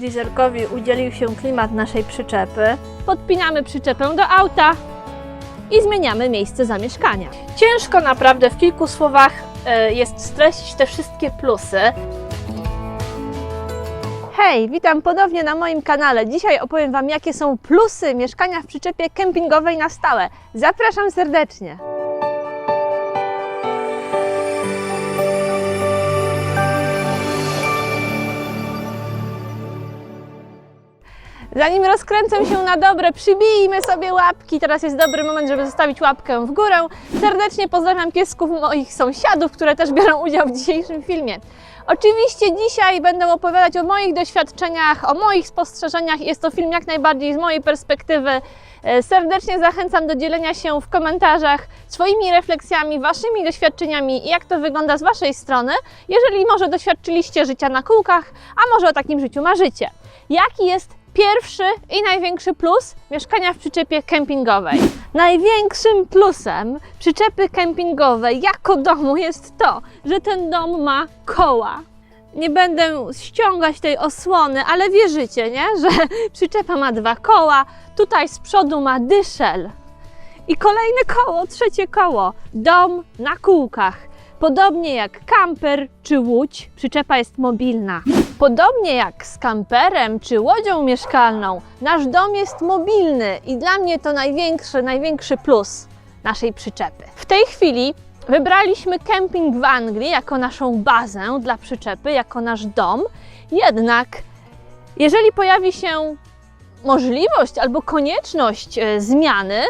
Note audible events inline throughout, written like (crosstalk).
dieselkowi udzielił się klimat naszej przyczepy. Podpinamy przyczepę do auta i zmieniamy miejsce zamieszkania. Ciężko naprawdę w kilku słowach e, jest streścić te wszystkie plusy. Hej, witam ponownie na moim kanale. Dzisiaj opowiem Wam, jakie są plusy mieszkania w przyczepie kempingowej na stałe. Zapraszam serdecznie. Zanim rozkręcę się na dobre, przybijmy sobie łapki. Teraz jest dobry moment, żeby zostawić łapkę w górę. Serdecznie pozdrawiam piesków moich sąsiadów, które też biorą udział w dzisiejszym filmie. Oczywiście dzisiaj będę opowiadać o moich doświadczeniach, o moich spostrzeżeniach. Jest to film jak najbardziej z mojej perspektywy. E, Serdecznie zachęcam do dzielenia się w komentarzach swoimi refleksjami, waszymi doświadczeniami i jak to wygląda z waszej strony. Jeżeli może doświadczyliście życia na kółkach, a może o takim życiu marzycie. Jaki jest pierwszy i największy plus mieszkania w przyczepie kempingowej? Największym plusem przyczepy kempingowej jako domu jest to, że ten dom ma koła. Nie będę ściągać tej osłony, ale wierzycie, nie? (laughs) że przyczepa ma dwa koła, tutaj z przodu ma dyszel. I kolejne koło, trzecie koło, dom na kółkach. Podobnie jak kamper czy łódź, przyczepa jest mobilna. Podobnie jak z kamperem czy łodzią mieszkalną, nasz dom jest mobilny i dla mnie to największy, największy plus naszej przyczepy. W tej chwili wybraliśmy kemping w Anglii jako naszą bazę dla przyczepy, jako nasz dom. Jednak jeżeli pojawi się możliwość albo konieczność e, zmiany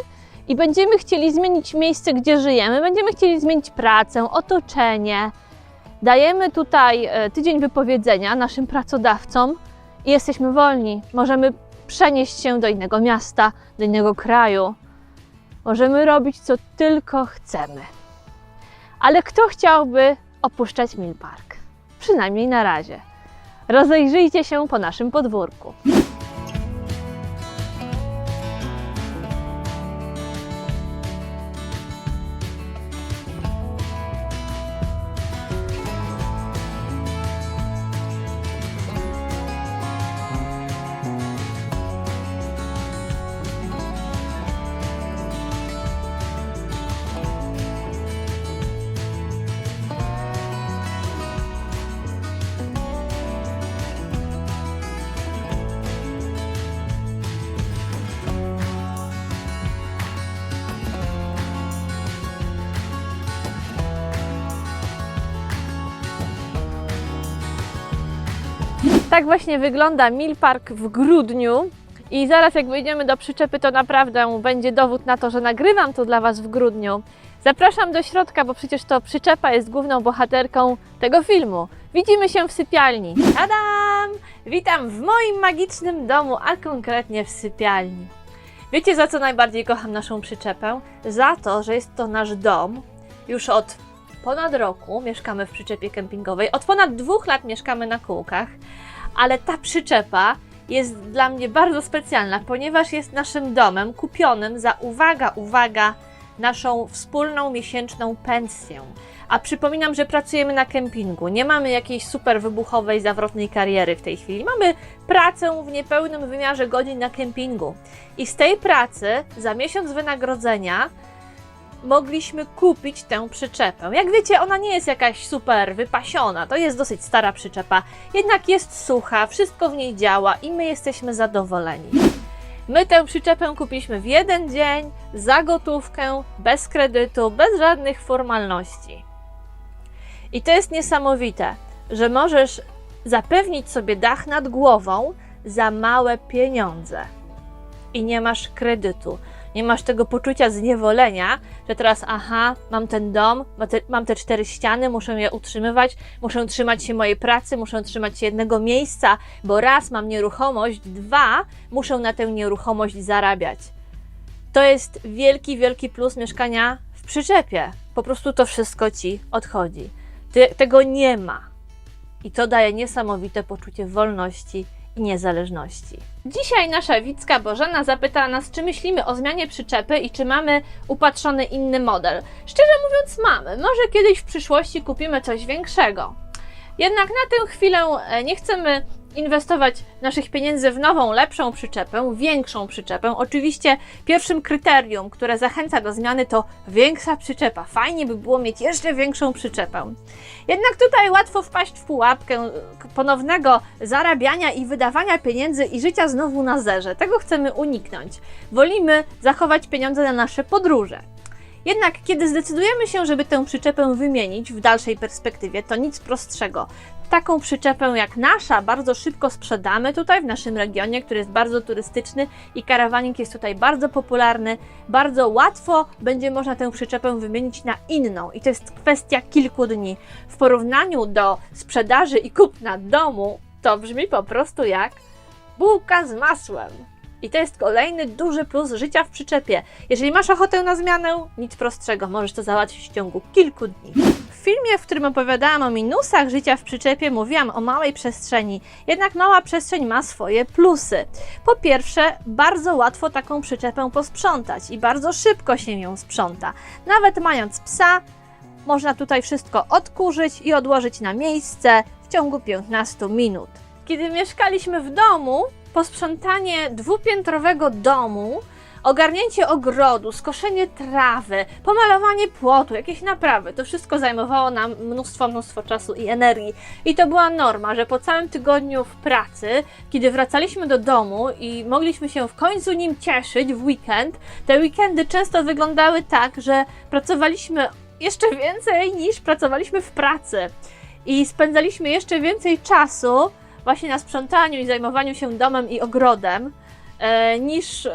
i będziemy chcieli zmienić miejsce, gdzie żyjemy, będziemy chcieli zmienić pracę, otoczenie, dajemy tutaj e, tydzień wypowiedzenia naszym pracodawcom i jesteśmy wolni. Możemy przenieść się do innego miasta, do innego kraju. Możemy robić co tylko chcemy. Ale kto chciałby opuszczać Mill Park? Przynajmniej na razie. Rozejrzyjcie się po naszym podwórku. Tak właśnie wygląda Mill Park w grudniu. I zaraz jak wyjdziemy do przyczepy, to naprawdę będzie dowód na to, że nagrywam to dla Was w grudniu. Zapraszam do środka, bo przecież to przyczepa jest główną bohaterką tego filmu. Widzimy się w sypialni. Tadam! Witam w moim magicznym domu, a konkretnie w sypialni. Wiecie za co najbardziej kocham naszą przyczepę? Za to, że jest to nasz dom. Już od ponad roku mieszkamy w przyczepie kempingowej. Od ponad dwóch lat mieszkamy na kółkach ale ta przyczepa jest dla mnie bardzo specjalna, ponieważ jest naszym domem kupionym za, uwaga, uwaga, naszą wspólną miesięczną pensję. A przypominam, że pracujemy na kempingu. Nie mamy jakiejś super wybuchowej, zawrotnej kariery w tej chwili. Mamy pracę w niepełnym wymiarze godzin na kempingu. I z tej pracy za miesiąc wynagrodzenia mogliśmy kupić tę przyczepę. Jak wiecie, ona nie jest jakaś super wypasiona, to jest dosyć stara przyczepa, jednak jest sucha, wszystko w niej działa i my jesteśmy zadowoleni. My tę przyczepę kupiliśmy w jeden dzień, za gotówkę, bez kredytu, bez żadnych formalności. I to jest niesamowite, że możesz zapewnić sobie dach nad głową za małe pieniądze i nie masz kredytu nie masz tego poczucia zniewolenia, że teraz, aha, mam ten dom, mam te, cztery ściany, muszę je utrzymywać, muszę trzymać się mojej pracy, muszę trzymać się jednego miejsca, bo raz mam nieruchomość, dwa, muszę na tę nieruchomość zarabiać. To jest wielki, wielki plus mieszkania w przyczepie. Po prostu to wszystko ci odchodzi. Ty, tego nie ma. I to daje niesamowite poczucie wolności niezależności. Dzisiaj nasza Wicka Bożena zapytała nas, czy myślimy o zmianie przyczepy i czy mamy upatrzony inny model. Szczerze mówiąc, mamy. Może kiedyś w przyszłości kupimy coś większego. Jednak na tę chwilę e, nie chcemy inwestować naszych pieniędzy w nową, lepszą przyczepę, większą przyczepę. Oczywiście pierwszym kryterium, które zachęca do zmiany to większa przyczepa. Fajnie by było mieć jeszcze większą przyczepę. Jednak tutaj łatwo wpaść w pułapkę ponownego zarabiania i wydawania pieniędzy i życia znowu na zerze. Tego chcemy uniknąć. Wolimy zachować pieniądze na nasze podróże. Jednak kiedy zdecydujemy się, żeby tę przyczepę wymienić w dalszej perspektywie, to nic prostszego. Taką przyczepę jak nasza bardzo szybko sprzedamy tutaj w naszym regionie, który jest bardzo turystyczny i karawaning jest tutaj bardzo popularny. Bardzo łatwo będzie można tę przyczepę wymienić na inną i to jest kwestia kilku dni. W porównaniu do sprzedaży i kupna domu, to brzmi po prostu jak bułka z masłem. I to jest kolejny duży plus życia w przyczepie. Jeżeli masz ochotę na zmianę, nic prostszego, możesz to załatwić w ciągu kilku dni. Filmie, w którym opowiadałam o minusach życia w przyczepie, mówiłam o małej przestrzeni. Jednak mała przestrzeń ma swoje plusy. Po pierwsze, bardzo łatwo taką przyczepę posprzątać i bardzo szybko się ją sprząta. Nawet mając psa, można tutaj wszystko odkurzyć i odłożyć na miejsce w ciągu 15 minut. Kiedy mieszkaliśmy w domu, posprzątanie dwupiętrowego domu, ogarnięcie ogrodu, skoszenie trawy, pomalowanie płotu, jakieś naprawy, to wszystko zajmowało nam mnóstwo, mnóstwo czasu i energii. I to była norma, że po całym tygodniu w pracy, kiedy wracaliśmy do domu i mogliśmy się w końcu nim cieszyć w weekend, te weekendy często wyglądały tak, że pracowaliśmy jeszcze więcej niż pracowaliśmy w pracy. I spędzaliśmy jeszcze więcej czasu właśnie na sprzątaniu i zajmowaniu się domem i ogrodem, e, niż,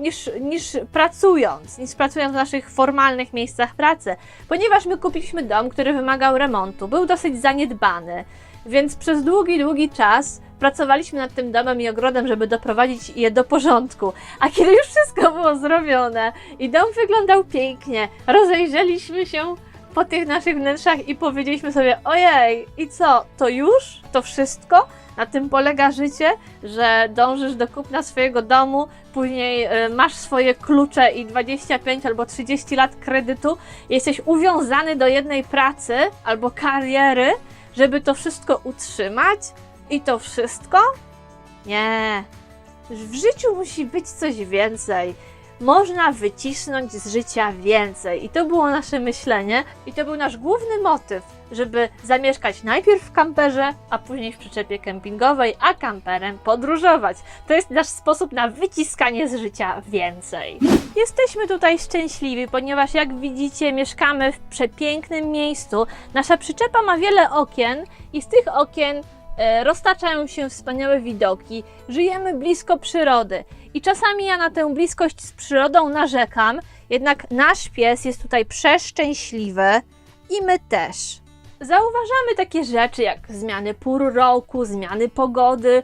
niż, niż pracując, niż pracując w naszych formalnych miejscach pracy, ponieważ my kupiliśmy dom, który wymagał remontu, był dosyć zaniedbany, więc przez długi, długi czas pracowaliśmy nad tym domem i ogrodem, żeby doprowadzić je do porządku. A kiedy już wszystko było zrobione i dom wyglądał pięknie, rozejrzeliśmy się po tych naszych wnętrzach i powiedzieliśmy sobie: Ojej, i co, to już? To wszystko? Na tym polega życie, że dążysz do kupna swojego domu, później y, masz swoje klucze i 25 albo 30 lat kredytu, jesteś uwiązany do jednej pracy albo kariery, żeby to wszystko utrzymać i to wszystko? Nie. W życiu musi być coś więcej. Można wycisnąć z życia więcej. I to było nasze myślenie, i to był nasz główny motyw, żeby zamieszkać najpierw w kamperze, a później w przyczepie kempingowej, a kamperem podróżować. To jest nasz sposób na wyciskanie z życia więcej. Jesteśmy tutaj szczęśliwi, ponieważ jak widzicie, mieszkamy w przepięknym miejscu. Nasza przyczepa ma wiele okien, i z tych okien roztaczają się wspaniałe widoki. Żyjemy blisko przyrody. I czasami ja na tę bliskość z przyrodą narzekam, jednak nasz pies jest tutaj przeszczęśliwy i my też. Zauważamy takie rzeczy jak zmiany pór roku, zmiany pogody.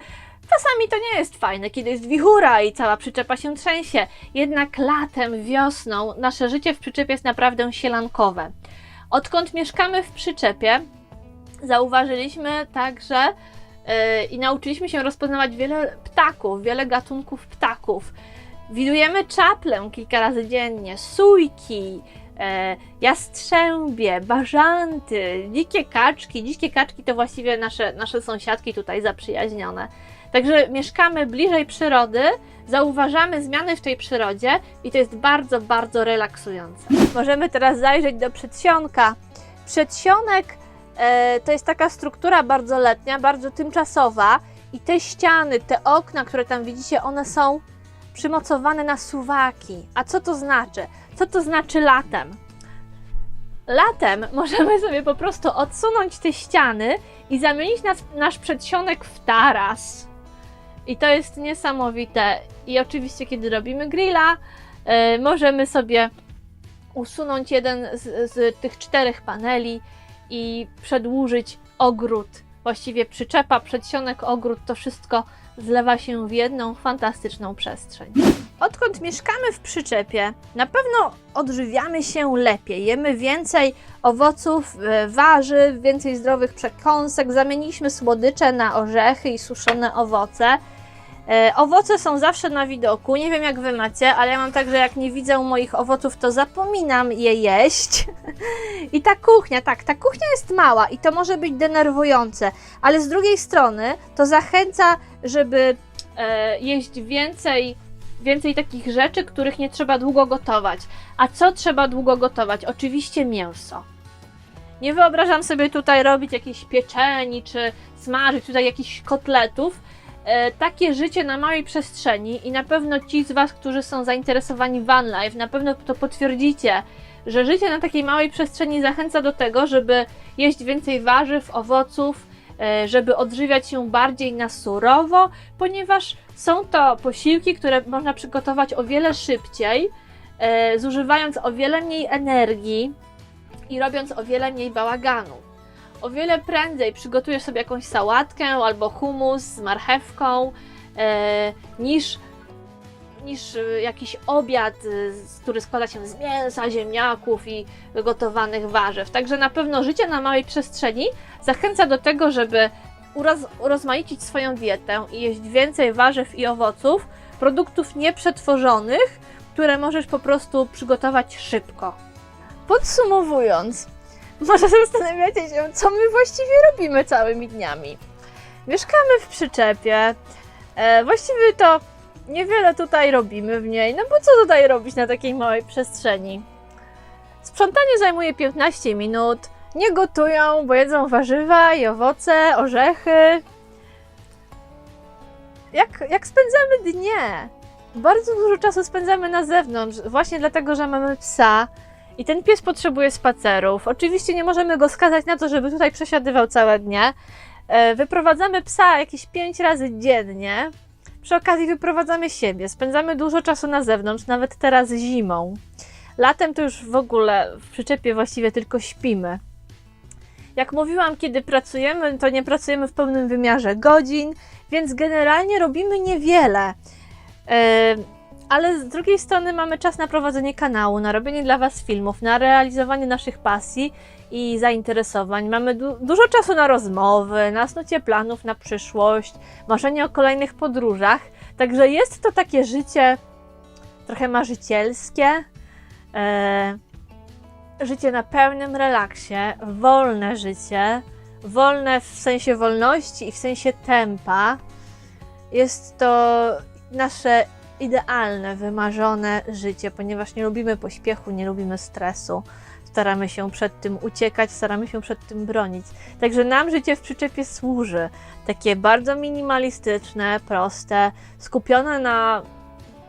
Czasami to nie jest fajne, kiedy jest wichura i cała przyczepa się trzęsie. Jednak latem, wiosną nasze życie w przyczepie jest naprawdę sielankowe. Odkąd mieszkamy w przyczepie, zauważyliśmy także yy, i nauczyliśmy się rozpoznawać wiele ptaków, wiele gatunków ptaków. Widujemy czaplę kilka razy dziennie, sójki, e, jastrzębie, bażanty, dzikie kaczki. Dzikie kaczki to właściwie nasze, nasze sąsiadki tutaj zaprzyjaźnione. Także mieszkamy bliżej przyrody, zauważamy zmiany w tej przyrodzie i to jest bardzo, bardzo relaksujące. Możemy teraz zajrzeć do przedsionka. Przedsionek to jest taka struktura bardzo letnia, bardzo tymczasowa i te ściany, te okna, które tam widzicie, one są przymocowane na suwaki. A co to znaczy? Co to znaczy latem? Latem możemy sobie po prostu odsunąć te ściany i zamienić nas, nasz przedsionek w taras. I to jest niesamowite. I oczywiście, kiedy robimy grilla, y, możemy sobie usunąć jeden z, z tych czterech paneli i przedłużyć ogród. Właściwie przyczepa, przedsionek, ogród to wszystko zlewa się w jedną fantastyczną przestrzeń. Odkąd mieszkamy w przyczepie, na pewno odżywiamy się lepiej. Jemy więcej owoców, e, warzyw, więcej zdrowych przekąsek. Zamieniliśmy słodycze na orzechy i suszone owoce. E, owoce są zawsze na widoku. Nie wiem jak wy macie, ale ja mam tak, że jak nie widzę moich owoców, to zapominam je jeść. (laughs) I ta kuchnia, tak, ta kuchnia jest mała i to może być denerwujące, ale z drugiej strony to zachęca, żeby e, jeść więcej, więcej takich rzeczy, których nie trzeba długo gotować. A co trzeba długo gotować? Oczywiście mięso. Nie wyobrażam sobie tutaj robić jakiejś pieczeni, czy smażyć tutaj jakichś kotletów. E, takie życie na małej przestrzeni i na pewno ci z Was, którzy są zainteresowani van life, na pewno to potwierdzicie, że życie na takiej małej przestrzeni zachęca do tego, żeby jeść więcej warzyw, owoców, e, żeby odżywiać się bardziej na surowo, ponieważ są to posiłki, które można przygotować o wiele szybciej, e, zużywając o wiele mniej energii i robiąc o wiele mniej bałaganu. O wiele prędzej przygotujesz sobie jakąś sałatkę albo humus z marchewką, e, niż, niż e, jakiś obiad, e, który składa się z mięsa, ziemniaków i gotowanych warzyw. Także na pewno życie na małej przestrzeni zachęca do tego, żeby uroz, urozmaicić swoją dietę i jeść więcej warzyw i owoców, produktów nieprzetworzonych, które możesz po prostu przygotować szybko. Podsumowując, (laughs) może zastanawiacie się, co my właściwie robimy całymi dniami. Mieszkamy w przyczepie. E, właściwie to niewiele tutaj robimy w niej. No bo co tutaj robić na takiej małej przestrzeni? Sprzątanie zajmuje 15 minut. Nie gotują, bo jedzą warzywa i owoce, orzechy. Jak, jak spędzamy dnie? Bardzo dużo czasu spędzamy na zewnątrz, właśnie dlatego, że mamy psa. I ten pies potrzebuje spacerów. Oczywiście nie możemy go skazać na to, żeby tutaj przesiadywał całe dnie. E, Wyprowadzamy psa jakieś 5 razy dziennie. Przy okazji wyprowadzamy siebie. Spędzamy dużo czasu na zewnątrz, nawet teraz zimą. Latem to już w ogóle w przyczepie właściwie tylko śpimy. Jak mówiłam, kiedy pracujemy, to nie pracujemy w pełnym wymiarze godzin, więc generalnie robimy niewiele. E, ale z drugiej strony mamy czas na prowadzenie kanału, na robienie dla Was filmów, na realizowanie naszych pasji i zainteresowań. Mamy du- dużo czasu na rozmowy, na snucie planów na przyszłość, marzenie o kolejnych podróżach. Także jest to takie życie trochę marzycielskie. E, życie na pełnym relaksie, wolne życie. Wolne w sensie wolności i w sensie tempa. Jest to nasze idealne, wymarzone życie, ponieważ nie lubimy pośpiechu, nie lubimy stresu. Staramy się przed tym uciekać, staramy się przed tym bronić. Także nam życie w przyczepie służy. Takie bardzo minimalistyczne, proste, skupione na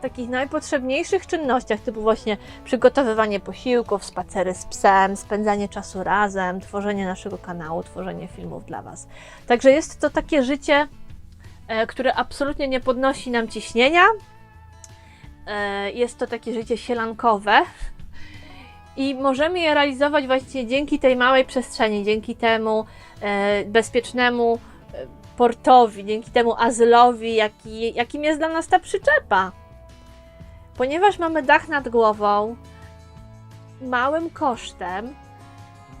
takich najpotrzebniejszych czynnościach, typu właśnie przygotowywanie posiłków, spacery z psem, spędzanie czasu razem, tworzenie naszego kanału, tworzenie filmów dla Was. Także jest to takie życie, e, które absolutnie nie podnosi nam ciśnienia, Jest to takie życie sielankowe i możemy je realizować właśnie dzięki tej małej przestrzeni, dzięki temu e, bezpiecznemu e, portowi, dzięki temu azylowi, jaki, jakim jest dla nas ta przyczepa. Ponieważ mamy dach nad głową, małym kosztem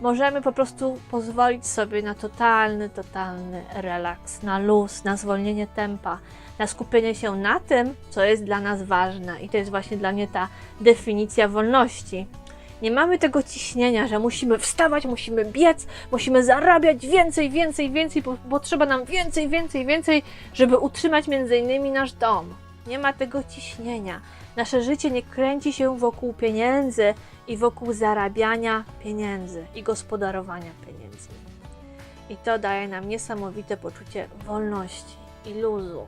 możemy po prostu pozwolić sobie na totalny, totalny relaks, na luz, na zwolnienie tempa na skupienie się na tym, co jest dla nas ważne. I to jest właśnie dla mnie ta definicja wolności. Nie mamy tego ciśnienia, że musimy wstawać, musimy biec, musimy zarabiać więcej, więcej, więcej, bo, bo trzeba nam więcej, więcej, więcej, żeby utrzymać między innymi nasz dom. Nie ma tego ciśnienia. Nasze życie nie kręci się wokół pieniędzy i wokół zarabiania pieniędzy i gospodarowania pieniędzmi. I to daje nam niesamowite poczucie wolności i luzu.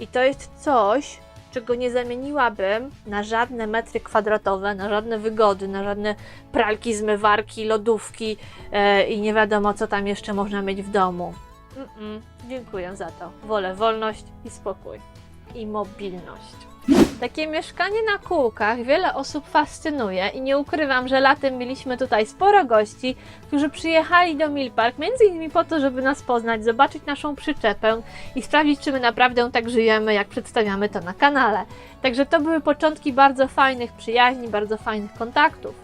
I to jest coś, czego nie zamieniłabym na żadne metry kwadratowe, na żadne wygody, na żadne pralki, zmywarki, lodówki e, i nie wiadomo, co tam jeszcze można mieć w domu. Mm-mm, dziękuję za to. Wolę wolność i spokój. I mobilność. Takie mieszkanie na kółkach wiele osób fascynuje i nie ukrywam, że latem mieliśmy tutaj sporo gości, którzy przyjechali do Milpark między innymi po to, żeby nas poznać, zobaczyć naszą przyczepę i sprawdzić, czy my naprawdę tak żyjemy, jak przedstawiamy to na kanale. Także to były początki bardzo fajnych przyjaźni, bardzo fajnych kontaktów.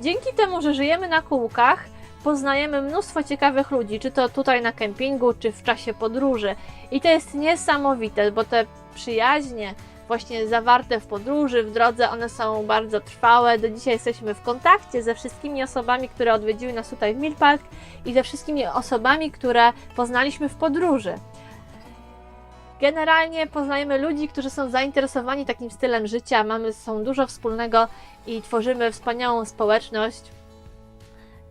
Dzięki temu, że żyjemy na kółkach, poznajemy mnóstwo ciekawych ludzi, czy to tutaj na kempingu, czy w czasie podróży. I to jest niesamowite, bo te przyjaźnie właśnie zawarte w podróży, w drodze, one są bardzo trwałe. Do dzisiaj jesteśmy w kontakcie ze wszystkimi osobami, które odwiedziły nas tutaj w Milpark i ze wszystkimi osobami, które poznaliśmy w podróży. Generalnie poznajemy ludzi, którzy są zainteresowani takim stylem życia, mamy ze sobą dużo wspólnego i tworzymy wspaniałą społeczność.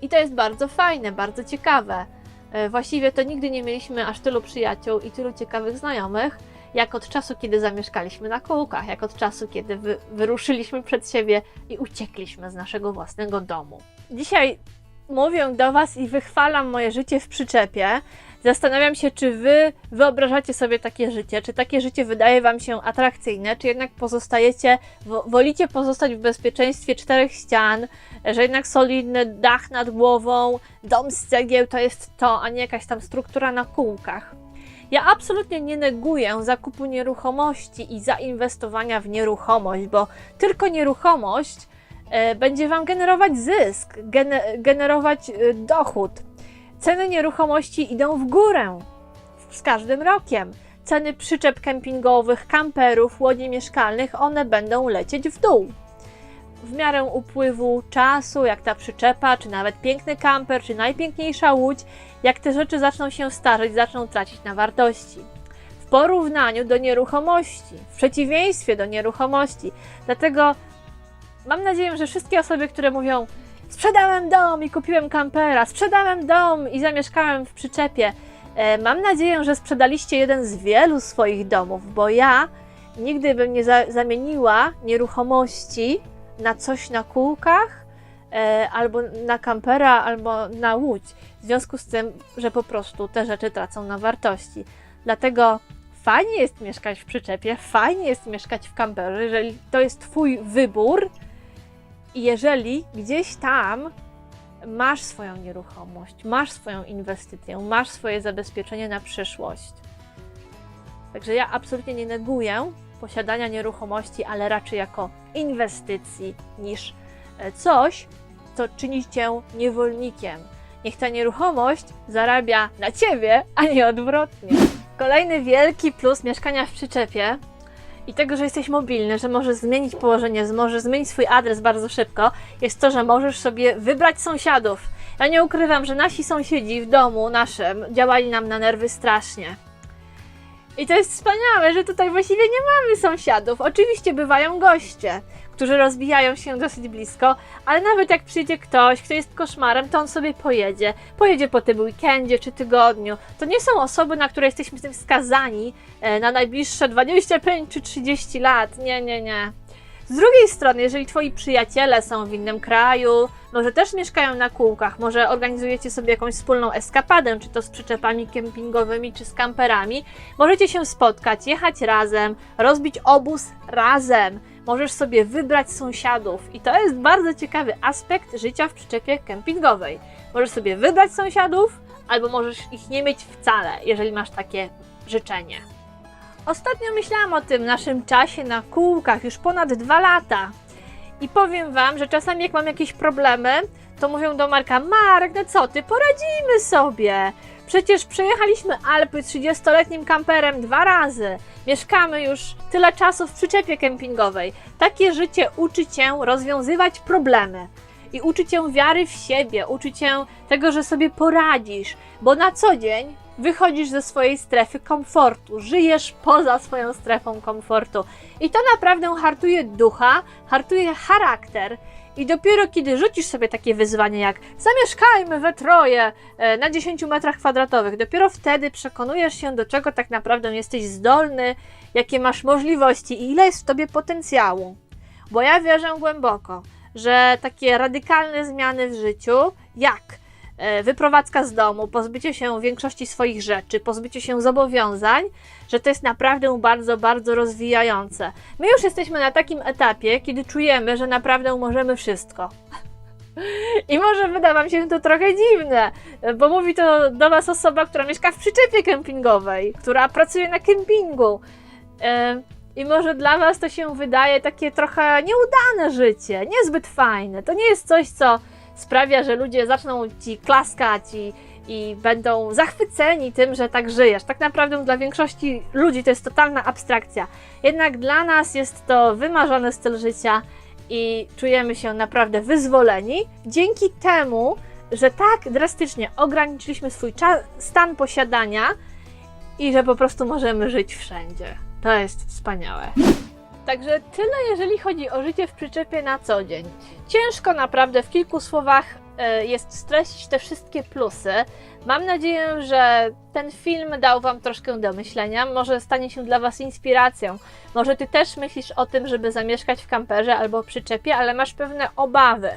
I to jest bardzo fajne, bardzo ciekawe. E, Właściwie to nigdy nie mieliśmy aż tylu przyjaciół i tylu ciekawych znajomych, jak od czasu, kiedy zamieszkaliśmy na kółkach, jak od czasu, kiedy wy, wyruszyliśmy przed siebie i uciekliśmy z naszego własnego domu. Dzisiaj mówię do Was i wychwalam moje życie w przyczepie. Zastanawiam się, czy Wy wyobrażacie sobie takie życie, czy takie życie wydaje Wam się atrakcyjne, czy jednak pozostajecie, wo- wolicie pozostać w bezpieczeństwie czterech ścian, że jednak solidny dach nad głową, dom z cegieł to jest to, a nie jakaś tam struktura na kółkach. Ja absolutnie nie neguję zakupu nieruchomości i zainwestowania w nieruchomość, bo tylko nieruchomość e, będzie Wam generować zysk, gene, generować e, dochód. Ceny nieruchomości idą w górę z każdym rokiem. Ceny przyczep kempingowych, kamperów, łodzi mieszkalnych, one będą lecieć w dół. W miarę upływu czasu, jak ta przyczepa, czy nawet piękny kamper, czy najpiękniejsza łódź, jak te rzeczy zaczną się starzeć, zaczną tracić na wartości. W porównaniu do nieruchomości, w przeciwieństwie do nieruchomości. Dlatego mam nadzieję, że wszystkie osoby, które mówią: Sprzedałem dom i kupiłem kampera, sprzedałem dom i zamieszkałem w przyczepie. E, Mam nadzieję, że sprzedaliście jeden z wielu swoich domów, bo ja nigdy bym nie za zamieniła nieruchomości na coś na kółkach, albo na kampera, albo na łódź. W związku z tym, że po prostu te rzeczy tracą na wartości. Dlatego fajnie jest mieszkać w przyczepie, fajnie jest mieszkać w kamperze, jeżeli to jest Twój wybór i jeżeli gdzieś tam masz swoją nieruchomość, masz swoją inwestycję, masz swoje zabezpieczenie na przyszłość. Także ja absolutnie nie neguję posiadania nieruchomości, ale raczej jako inwestycji niż e, coś, co czyni cię niewolnikiem. Niech ta nieruchomość zarabia na ciebie, a nie odwrotnie. Kolejny wielki plus mieszkania w przyczepie i tego, że jesteś mobilny, że możesz zmienić położenie, że możesz zmienić swój adres bardzo szybko, jest to, że możesz sobie wybrać sąsiadów. Ja nie ukrywam, że nasi sąsiedzi w domu naszym działali nam na nerwy strasznie. I to jest wspaniałe, że tutaj właściwie nie mamy sąsiadów. Oczywiście bywają goście, którzy rozbijają się dosyć blisko, ale nawet jak przyjdzie ktoś, kto jest koszmarem, to on sobie pojedzie. Pojedzie po tym weekendzie czy tygodniu. To nie są osoby, na które jesteśmy tym skazani e, na najbliższe 25 czy 30 lat. Nie, nie, nie. Z drugiej strony, jeżeli twoi przyjaciele są w innym kraju, może też mieszkają na kółkach, może organizujecie sobie jakąś wspólną eskapadę, czy to z przyczepami kempingowymi, czy z kamperami, możecie się spotkać, jechać razem, rozbić obóz razem. Możesz sobie wybrać sąsiadów i to jest bardzo ciekawy aspekt życia w przyczepie kempingowej. Możesz sobie wybrać sąsiadów, albo możesz ich nie mieć wcale, jeżeli masz takie życzenie. Ostatnio myślałam o tym naszym czasie na kółkach już ponad dwa lata. I powiem Wam, że czasami jak mam jakieś problemy, to mówią do Marka, Marek, no co ty, poradzimy sobie. Przecież przejechaliśmy Alpy 30-letnim kamperem dwa razy. Mieszkamy już tyle czasu w przyczepie kempingowej. Takie życie uczy Cię rozwiązywać problemy. I uczy Cię wiary w siebie, uczy Cię tego, że sobie poradzisz, bo na co dzień wychodzisz ze swojej strefy komfortu, żyjesz poza swoją strefą komfortu. I to naprawdę hartuje ducha, hartuje charakter. I dopiero kiedy rzucisz sobie takie wyzwanie jak zamieszkajmy we troje e, na 10 metrach kwadratowych, dopiero wtedy przekonujesz się, do czego tak naprawdę jesteś zdolny, jakie masz możliwości i ile jest w tobie potencjału. Bo ja wierzę głęboko, że takie radykalne zmiany w życiu, jak wyprowadzka z domu, pozbycie się większości swoich rzeczy, pozbycie się zobowiązań, że to jest naprawdę bardzo, bardzo rozwijające. My już jesteśmy na takim etapie, kiedy czujemy, że naprawdę możemy wszystko. I może wyda Wam się to trochę dziwne, bo mówi to do Was osoba, która mieszka w przyczepie kempingowej, która pracuje na kempingu. E, I może dla Was to się wydaje takie trochę nieudane życie, niezbyt fajne. To nie jest coś, co sprawia, że ludzie zaczną Ci klaskać i, i będą zachwyceni tym, że tak żyjesz. Tak naprawdę dla większości ludzi to jest totalna abstrakcja. Jednak dla nas jest to wymarzony styl życia i czujemy się naprawdę wyzwoleni dzięki temu, że tak drastycznie ograniczyliśmy swój cza- stan posiadania i że po prostu możemy żyć wszędzie. To jest wspaniałe. Także tyle, jeżeli chodzi o życie w przyczepie na co dzień. Ciężko naprawdę w kilku słowach e, jest streścić te wszystkie plusy. Mam nadzieję, że ten film dał Wam troszkę do myślenia, może stanie się dla Was inspiracją. Może Ty też myślisz o tym, żeby zamieszkać w kamperze albo przyczepie, ale masz pewne obawy.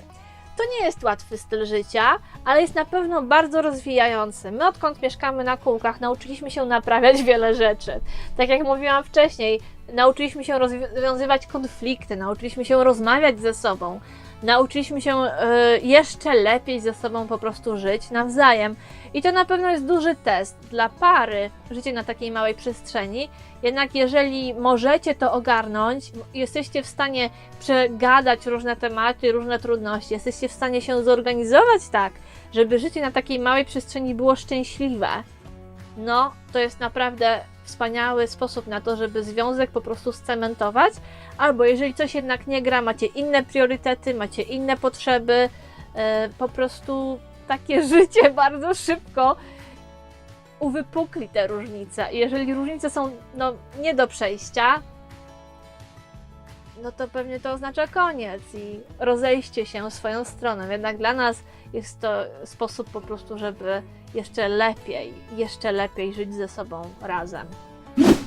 To nie jest łatwy styl życia, ale jest na pewno bardzo rozwijający. My, odkąd mieszkamy na kółkach, nauczyliśmy się naprawiać wiele rzeczy. Tak jak mówiłam wcześniej, nauczyliśmy się rozwiązywać konflikty, nauczyliśmy się rozmawiać ze sobą, nauczyliśmy się e, jeszcze lepiej ze sobą po prostu żyć nawzajem. I to na pewno jest duży test dla pary, życie na takiej małej przestrzeni. Jednak jeżeli możecie to ogarnąć, jesteście w stanie przegadać różne tematy, różne trudności, jesteście w stanie się zorganizować tak, żeby życie na takiej małej przestrzeni było szczęśliwe, no to jest naprawdę wspaniały sposób na to, żeby związek po prostu scementować. Albo jeżeli coś jednak nie gra, macie inne priorytety, macie inne potrzeby, e, po prostu takie (laughs) życie bardzo szybko uwypukli te różnice. Jeżeli różnice są no, nie do przejścia, no to pewnie to oznacza koniec i rozejście się w swoją stronę. Jednak dla nas jest to sposób po prostu, żeby jeszcze lepiej, jeszcze lepiej żyć ze sobą razem.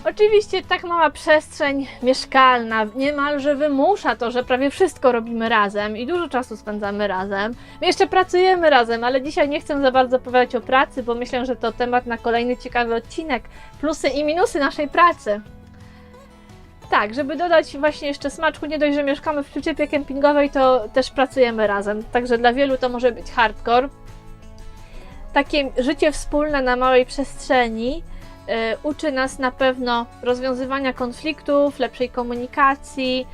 Oczywiście tak mała przestrzeń mieszkalna niemalże wymusza to, że prawie wszystko robimy razem i dużo czasu spędzamy razem. My jeszcze pracujemy razem, ale dzisiaj nie chcę za bardzo opowiadać o pracy, bo myślę, że to temat na kolejny ciekawy odcinek. Plusy i minusy naszej pracy. Tak, żeby dodać właśnie jeszcze smaczku, nie dość, że mieszkamy w przyczepie kempingowej, to też pracujemy razem. Także dla wielu to może być hardcore. Takie życie wspólne na małej przestrzeni y, uczy nas na pewno rozwiązywania konfliktów, lepszej komunikacji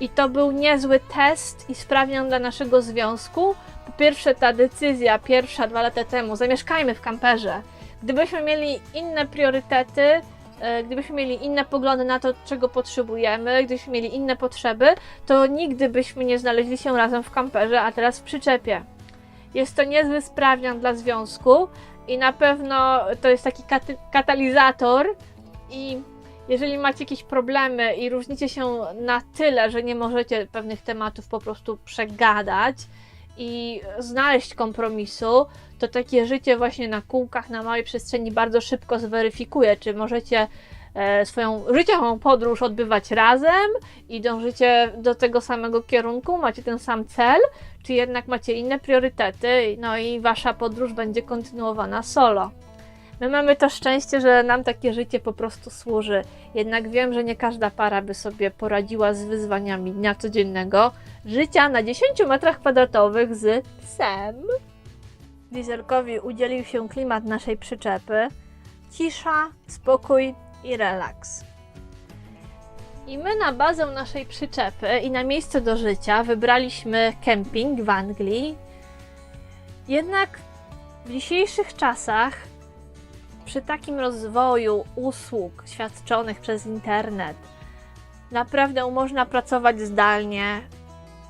i to był niezły test i sprawdzian dla naszego związku. Po pierwsze, ta decyzja pierwsza dwa lata temu, zamieszkajmy w kamperze. Gdybyśmy mieli inne priorytety, gdybyśmy mieli inne poglądy na to, czego potrzebujemy, gdybyśmy mieli inne potrzeby, to nigdy byśmy nie znaleźli się razem w kamperze, a teraz w przyczepie. Jest to niezły sprawdzian dla związku i na pewno to jest taki katalizator i jeżeli macie jakieś problemy i różnicie się na tyle, że nie możecie pewnych tematów po prostu przegadać i znaleźć kompromisu, to takie życie właśnie na kółkach, na małej przestrzeni bardzo szybko zweryfikuje, czy możecie e, swoją życiową podróż odbywać razem i dążycie do tego samego kierunku, macie ten sam cel, czy jednak macie inne priorytety, no i wasza podróż będzie kontynuowana solo. My mamy to szczęście, że nam takie życie po prostu służy. Jednak wiem, że nie każda para by sobie poradziła z wyzwaniami dnia codziennego życia na 10 metrach kwadratowych z psem. Dieselkowi udzielił się klimat naszej przyczepy. Cisza, spokój i relaks. I my na bazę naszej przyczepy i na miejsce do życia wybraliśmy kemping w Anglii. Jednak w dzisiejszych czasach, przy takim rozwoju usług świadczonych przez internet, naprawdę można pracować zdalnie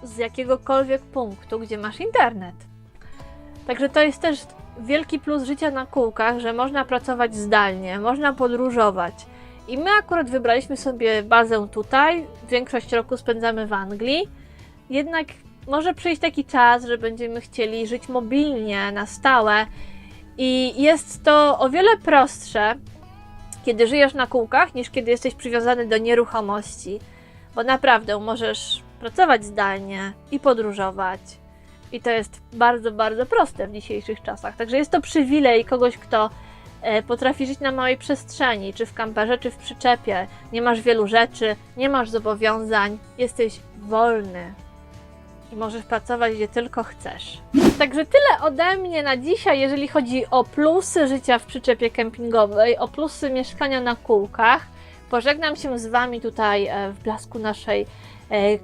z jakiegokolwiek punktu, gdzie masz internet. Także to jest też wielki plus życia na kółkach, że można pracować zdalnie, można podróżować. I my akurat wybraliśmy sobie bazę tutaj. Większość roku spędzamy w Anglii. Jednak może przyjść taki czas, że będziemy chcieli żyć mobilnie, na stałe. I jest to o wiele prostsze, kiedy żyjesz na kółkach, niż kiedy jesteś przywiązany do nieruchomości. Bo naprawdę możesz pracować zdalnie i podróżować. I to jest bardzo, bardzo proste w dzisiejszych czasach. Także jest to przywilej kogoś, kto e, potrafi żyć na małej przestrzeni, czy w kamperze, czy w przyczepie. Nie masz wielu rzeczy, nie masz zobowiązań, jesteś wolny i możesz pracować gdzie tylko chcesz. Także tyle ode mnie na dzisiaj, jeżeli chodzi o plusy życia w przyczepie kempingowej, o plusy mieszkania na kółkach. Pożegnam się z Wami tutaj e, w blasku naszej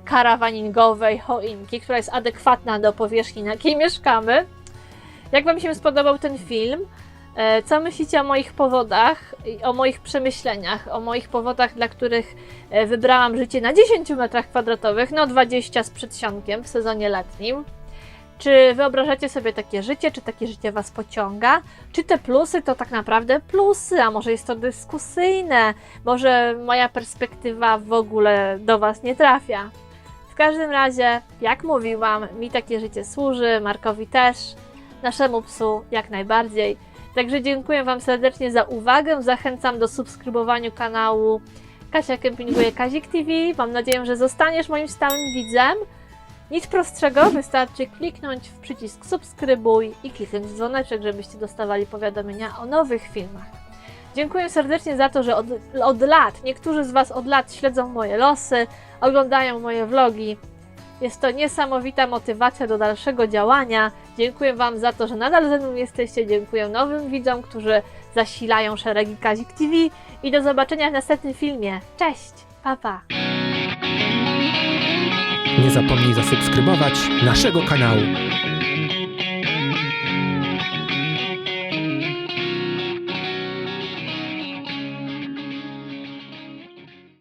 karawaningowej choinki, która jest adekwatna do powierzchni, na jakiej mieszkamy. Jak Wam się spodobał ten film? E, Co myślicie o moich powodach, o moich przemyśleniach, o moich powodach, dla których e, wybrałam życie na 10 metrach kwadratowych, no 20 z przedsionkiem w sezonie letnim? Czy wyobrażacie sobie takie życie? Czy takie życie Was pociąga? Czy te plusy to tak naprawdę plusy? A może jest to dyskusyjne? Może moja perspektywa w ogóle do Was nie trafia? W każdym razie, jak mówiłam, mi takie życie służy, Markowi też, naszemu psu jak najbardziej. Także dziękuję Wam serdecznie za uwagę. Zachęcam do subskrybowania kanału Kasia Kempinguje Kazik TV. Mam nadzieję, że zostaniesz moim stałym widzem. Nic prostszego, wystarczy kliknąć w przycisk subskrybuj i kliknąć w dzwoneczek, żebyście dostawali powiadomienia o nowych filmach. Dziękuję serdecznie za to, że od, od lat, niektórzy z Was od lat śledzą moje losy, oglądają moje vlogi. Jest to niesamowita motywacja do dalszego działania. Dziękuję Wam za to, że nadal ze mną jesteście. Dziękuję nowym widzom, którzy zasilają szeregi Kazik TV i do zobaczenia w następnym filmie. Cześć, pa pa! Nie zapomnij zasubskrybować naszego kanału.